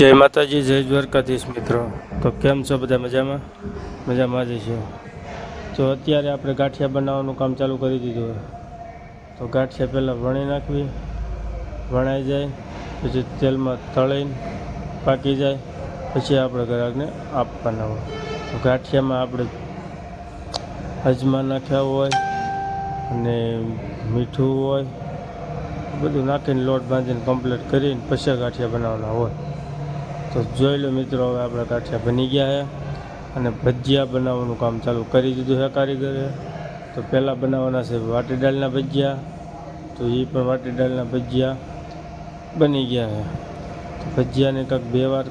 જય માતાજી, જય દ્વારકાધીશ મિત્રો. તો કેમ છો બધા મજામાં? મજામાં જ છે. તો અત્યારે આપણે ગાંઠિયા બનાવવાનું કામ ચાલુ કરી દીધું હોય. તો ગાંઠિયા પહેલાં વણી નાખવી. વણાઈ જાય, પછી તેલમાં તળીને પાકી જાય, પછી આપણે ગ્રાહકને આપવાના હોય. તો ગાંઠિયામાં આપણે અજમા નાખ્યા હોય અને મીઠું હોય, બધું નાખીને લોટ બાંધીને કમ્પ્લીટ કરીને પછી ગાંઠિયા બનાવવાના હોય. તો જોઈ લો મિત્રો, હવે આપણા કાઠિયા બની ગયા છે અને ભજીયા બનાવવાનું કામ ચાલુ કરી દીધું છે કારીગરે. તો પહેલાં બનાવવાના છે વાટી દાળના ભજીયા. તો એ પણ વાટી દાળના ભજીયા બની ગયા છે. તો ભજીયાને કંઈક બે વાર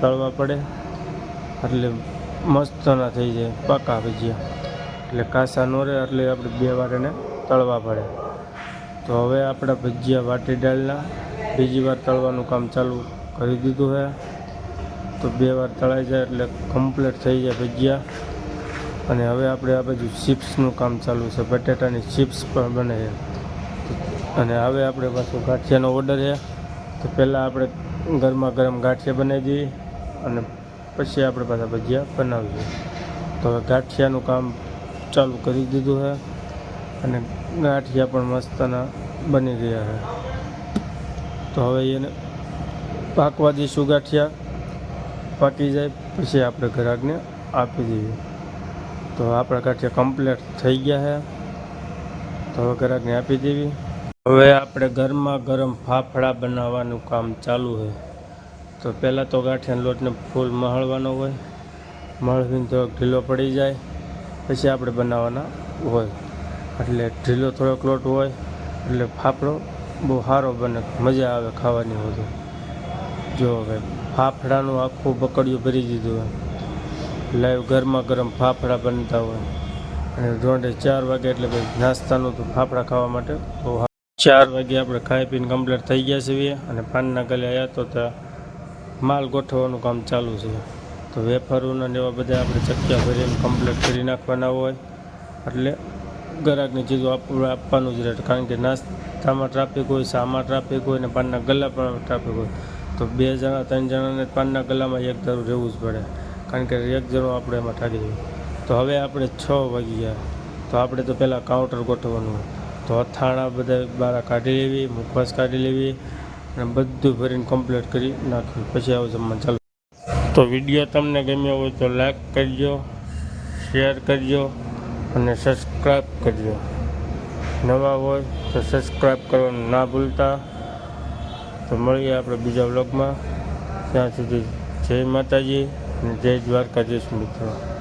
તળવા પડે. એટલે મસ્તના થઈ જાય પાકા ભજીયા. એટલે કાસા નો રહે, એટલે આપણે બે વાર એને તળવા પડે. તો હવે આપણા ભજીયા વાટી દાળના બીજી વાર તળવાનું કામ ચાલુ કરી દીધું છે. તો બે વાર તળાઈ જાય એટલે કમ્પ્લીટ થઈ જાય ભજીયા. અને હવે આપણે આ બાજુ ચિપ્સનું કામ ચાલુ છે. બટેટાની ચિપ્સ પણ બને છે. અને હવે આપણે પાછું ગાંઠિયાનો ઓર્ડર છે. તો પહેલાં આપણે ગરમા ગરમ ગાંઠિયા બનાવી દઈએ અને પછી આપણે પાછા ભજીયા બનાવીએ. તો હવે ગાંઠિયાનું કામ ચાલુ કરી દીધું છે અને ગાંઠિયા પણ મસ્તના બની ગયા છે. તો હવે એને પાકવા દઈશું ગાંઠિયા. પાકી જાય, પછી આપણે ગ્રાહકને આપી દઈએ. તો આપણા ગાંઠિયા કમ્પ્લીટ થઈ ગયા છે. તો હવે ગ્રાહકને આપી દેવી. હવે આપણે ગરમા ગરમ ફાફડા બનાવવાનું કામ ચાલુ છે. તો પહેલાં તો ગાંઠિયાના લોટને ફૂલ મહળવાનો હોય. મહળવીને થોડોક ઢીલો પડી જાય. પછી આપણે બનાવવાના હોય. એટલે ઢીલો થોડોક લોટ હોય, એટલે ફાફડો બહુ સારો બને, મજા આવે ખાવાની બધું જો હવે ફાફડાનું આખું બકડિયું ભરી દીધું હોય. લાઈવ ગરમા ગરમ ફાફડા બનતા હોય. અને દોઢે ચાર વાગે એટલે ભાઈ નાસ્તાનું તો ફાફડા ખાવા માટે બહુ ચાર વાગે આપણે ખાઈ પીને કમ્પ્લીટ થઈ ગયા છીએ. અને પાનના ગલે આવ્યા તો ત્યાં માલ ગોઠવવાનું કામ ચાલુ છે. તો વેફરોના ને એવા બધા આપણે ચક્યા ભરીને કમ્પ્લીટ કરી નાખવાના હોય. એટલે ગ્રાહકની ચીજો આપણે આપવાનું જ રહે. કારણ કે નાસ્તામાં ટ્રાફિક હોય શામાં ટ્રાફિક હોય ને પાનના ગલ્લા પણ ટ્રાફિક હોય. તો બે જણા, ત્રણ જણાને પાનના ગલામાં એક ધારું રહેવું જ પડે. કારણ કે એક જણો આપણે એમાં ઠાકી જઈએ તો હવે આપણે છ વાગી ગયા તો આપણે તો પહેલાં કાઉન્ટર ગોઠવવાનું. તો અથાણા બધા બહાર કાઢી લેવી, મુખવાસ કાઢી લેવી અને બધું ભરીને કમ્પ્લીટ કરી નાખ્યું. પછી આવું જમવાનું ચાલુ. તો વીડિયો તમને ગમ્યો હોય તો લાઈક કરજો શેર કરજો અને સબસ્ક્રાઈબ કરજો. નવા હોય તો સબસ્ક્રાઈબ કરવાનું ના ભૂલતા. તો મળીએ આપણે બીજા બ્લોગમાં ત્યાં સુધી જય માતાજી અને જય દ્વારકાધીશ મિત્રો.